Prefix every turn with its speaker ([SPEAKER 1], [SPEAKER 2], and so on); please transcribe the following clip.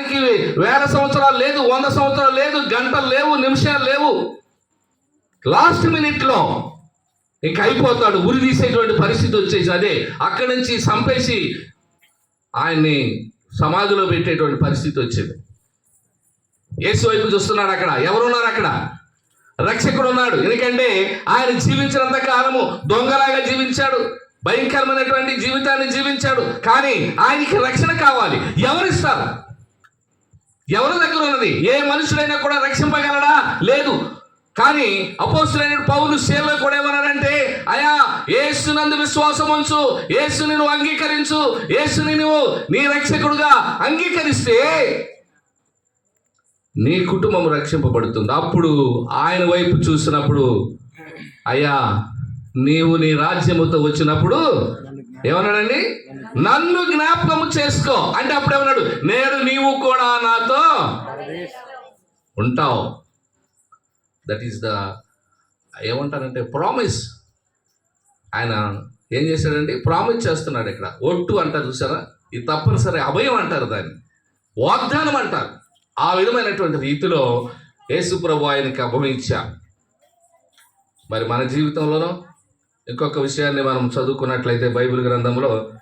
[SPEAKER 1] వేల సంవత్సరాలు లేదు వంద సంవత్సరాలు లేదు గంటలు లేవు నిమిషాలు లేవు. లాస్ట్ మినిట్లో ఇంక అయిపోతాడు ఉరి తీసేటువంటి పరిస్థితి వచ్చేసి అదే. అక్కడి నుంచి చంపేసి ఆయన్ని సమాధిలో పెట్టేటువంటి పరిస్థితి వచ్చింది. యేసు వైపు చూస్తున్నాడు అక్కడ. ఎవరున్నారు అక్కడ? రక్షకుడు ఉన్నాడు ఎందుకంటే ఆయన జీవించినంత కాలము దొంగలాగా జీవించాడు. భయంకరమైనటువంటి జీవితాన్ని జీవించాడు. కానీ ఆయనకి రక్షణ కావాలి. ఎవరిస్తారు? ఎవరి దగ్గర ఉన్నది? ఏ మనుషులైనా కూడా రక్షింపగలడా? లేదు. కానీ అపోసులైన పౌలు సేవ కూడా ఏమన్నాడంటే అయా ఏసునందు విశ్వాసం ఉంచు ఏసుని నువ్వు అంగీకరించు ఏసుని నువ్వు నీ రక్షకుడుగా అంగీకరిస్తే నీ కుటుంబం రక్షింపబడుతుంది. అప్పుడు ఆయన వైపు చూసినప్పుడు అయ్యా నీవు నీ రాజ్యముతో వచ్చినప్పుడు ఏమన్నాడండి? నన్ను జ్ఞాపకము చేసుకో. అంటే అప్పుడు ఏమన్నాడు నేడు నీవు కూడా ఉంటావు దట్ ఈస్ ద ఏమంటారంటే ప్రామిస్ ఆయన ఏం చేశాడండి? ప్రామిస్ చేస్తున్నాడు ఇక్కడ. ఒట్టు అంటారు చూసారా ఇది తప్పనిసరి అభయం అంటారు దాన్ని. వాగ్దానం అంటారు. ఆ విధమైనటువంటి రీతిలో యేసుప్రభు ఆయనకి అభవించా మరి మన జీవితంలోనో ఇంకొక విషయాన్ని మనం చదువుకున్నట్లయితే బైబిల్ గ్రంథంలో